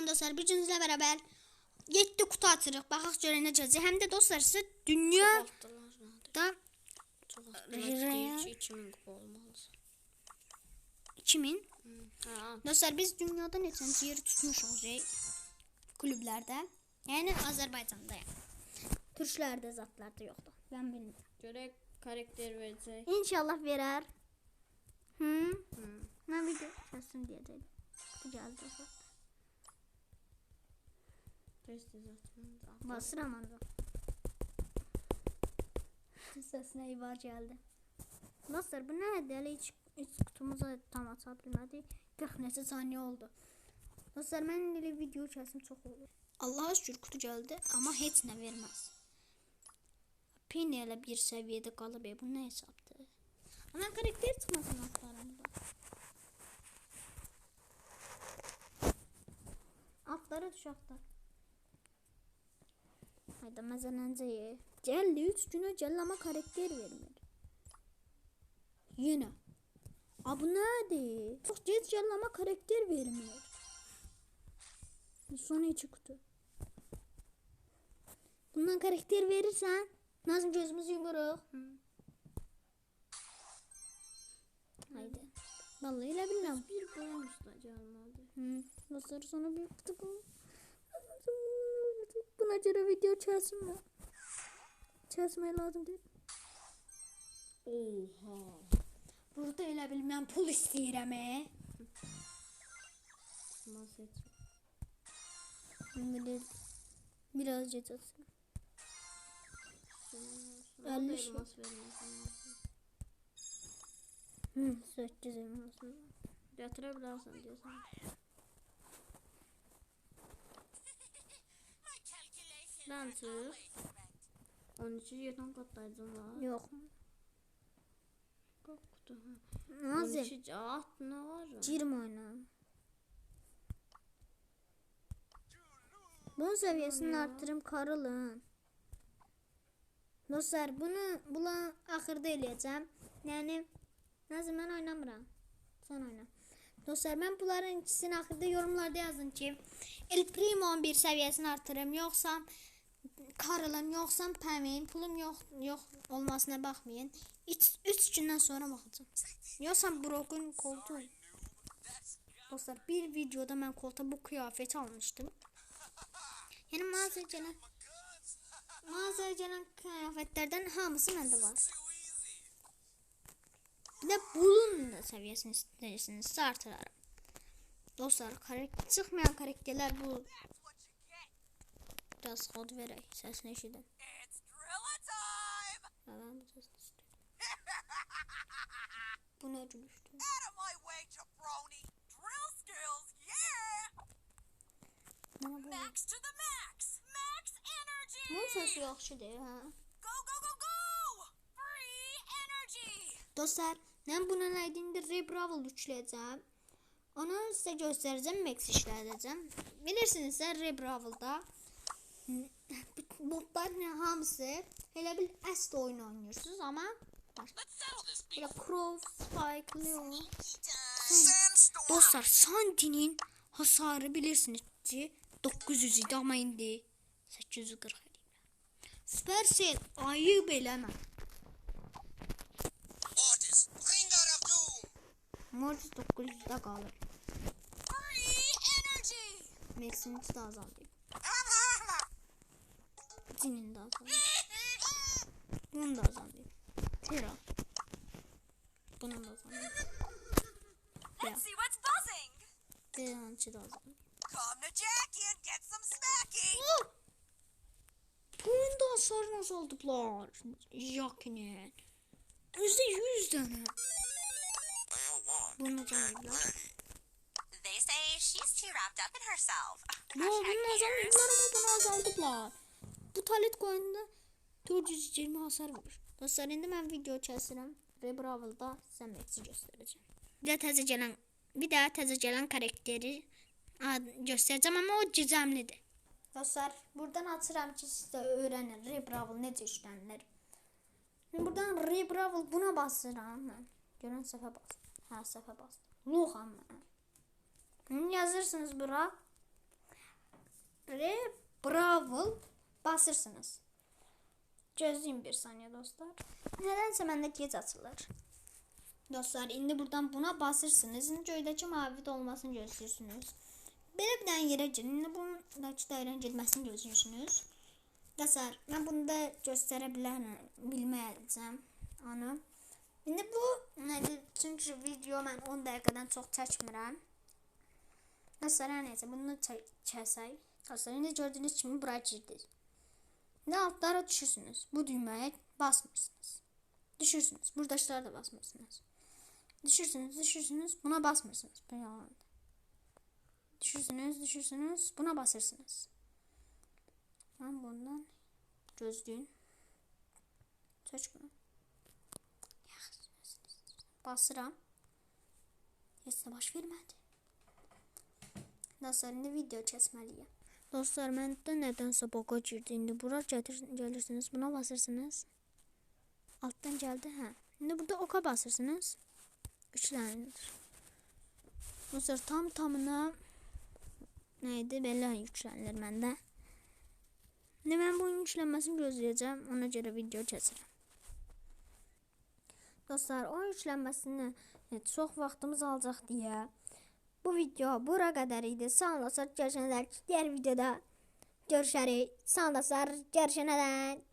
Bakalım dostlar gücünüzle beraber 7 kutu atırıq. Baxaq görək necə olacaq. Həm də dostlar sizə dünya da attılar. 2000 kupa olmalısın. 2000 Ha, Dostlar biz dünyada neçənci yeri tutmuşuq kulüblərdə. Yəni Azərbaycanda yəni. Türklərdə zatlarda yoxdur. Mən bilmirəm. göre karakter verecek. İnşallah verər. Hı? Hı. Mən video çəksin deyəcəydim. Bu gəldi Test zaten. Basıram onu. Səsinə ivar gəldi. Dostlar bu nədir? Hələ heç, heç kutumuza tam aça bilmədik. 40 neçə saniyə oldu. Dostlar mən elə video kəsim çox oldu. Allah'a şükür kutu gəldi, amma heç nə verməz. Pin elə bir səviyyədə qalıb, bu nə hesabdır? Ana karakter çıxmasın altlarında. Altlara düş Hayda məzələncə ye. Gəldi 3 günə gəl amma karakter vermir. Yenə. A bu nədir? Çox gec gəl amma karakter vermir. Son iki kutu. Bundan karakter verirsən, Nazım gözümüzü yumuruq. Haydi. Vallahi elə bilmirəm. Bir da gelmedi. Hı. Dostlar sonra bir kutu bu. Buna göre video çözsün mü? Çözmeye lazım değil. Oha. Burada elə bil mən pul istəyirəm. e. Biraz, biraz Elli şey. elmas vermezim. Hı, 8 elmasın. Getirebilirsin diyorsan. Ben çık. 13 yerden katlayacağım var. Kaç kutu? ha? Nazım, 13 at ne var? ya? girmə oyuna. Bunun səviyyəsini arttırım karılın. Dostlar, bunu bula axırda eləyəcəm. Yəni, Nazım mən oynamıram. Sən oyna. Dostlar, mən bunların ikisini axırda yorumlarda yazın ki, El Primo bir səviyyəsini artırım, yoxsa Karılım, yoxsa Pəmin, pulum yox, yox olmasına baxmayın. 3 gündən sonra baxacağam. Yoxsa Broken koltuğu. Dostlar, bir videoda mən koltuğa bu kıyafeti almışdım. Yəni mağazaya gələn mağazaya gələn kıyafetlərdən hamısı məndə var. Bir də bunun da səviyyəsini istəyirsiniz, artırarım. Dostlar, karakter, çıxmayan karakterlər bu. Biraz kod verək, səsini Drilla time! Yalan bu səsini istiyorum. Bu ne gülüştü? Bu. Max to the max! Max energy! Bunun sesi yaxşı deyil, ha. Go, go, go, go! Free energy! Dostlar, mən buna nəydində Rebravel yükləyəcəm. Onu sizə göstərəcəm, Max işlədəcəm. Bilirsinizsə Rebravel'da botların hamısı elə bil əsl oyun settle this Belə Crow, Spike, Leon. Dostlar, Sandy'nin hasarı bilirsiniz ki 900 idi ama indi 840 edirlər. Supercell ayıb eləmə. Mortis 900'də qalır. Max'in də azaldı. Cinin də azaldı. Bunun da azaldı. Tera. Bunun da azaldı. Ya! Tera'nınki də azaldı. Come to Jackie and get some smacking! Bunun da hasarını azaldıblar. Jack'inin. Yüzde yüz dənə. Bunu azaldıblar. They say she's too wrapped up in herself. Ne bunu azaldıblar ama bunu. Bu talet qoyunda 420 hasar vurur. Dostlar, indi mən video kəsirəm. Rebravel'da sizə Max'i göstərəcəm. Bir də təzə gələn, bir də təzə gələn karakteri göstərəcəm amma o gizemlidir. Dostlar, buradan açıram ki, siz də öyrənin Rebravel necə işlənilir. Buradan Rebravel buna basıram mən. Görən səhvə bas. Hə, səhvə bas. Loxam mən. Bunu yazırsınız bura. re bravo basırsınız. Gözleyin bir saniye dostlar. Nedense bende gec açılır. Dostlar indi buradan buna basırsınız. İndi göydəki mavi olmasını gözləyirsiniz. Belə bir dənə yerə girin. İndi bundakı dairənin getməsini. Dostlar mən bunu da göstərə bilərəm, onu. İndi bu nədir? Çünki video mən 10 dəqiqədən çox çəkmirəm. Dostlar nəysə bunu çə- kəsək. Dostlar indi gördüyünüz kimi bura girdik. İndi altlara düşürsünüz. Bu düymeye basmırsınız. Düşürsünüz. Buradakilara da basmırsınız. Düşürsünüz, düşürsünüz. Buna basmırsınız. Bu yalan. Düşürsünüz, düşürsünüz. Buna basırsınız. Ben bundan gözlüğün. Seç bunu. Basıram. Heç baş vermədi. Dostlar, indi video kəsməliyəm. Dostlar, məndə nədənsə boka girdi. İndi bura gətir, gəlirsiniz, buna basırsınız. Altdan gəldi, hə. İndi burada oka basırsınız. Yüklənir. Dostlar, tam tamına nə idi? Belə yüklənir məndə. İndi mən bunun yüklənməsini gözləyəcəm. Ona görə video kəsirəm. Dostlar, o yüklənməsini çox vaxtımız alacaq deyə bu video bura qədər idi. Sağ olasınız. Görüşənlər diğer videoda görüşərik. Sağ olasınız. Görüşənədən.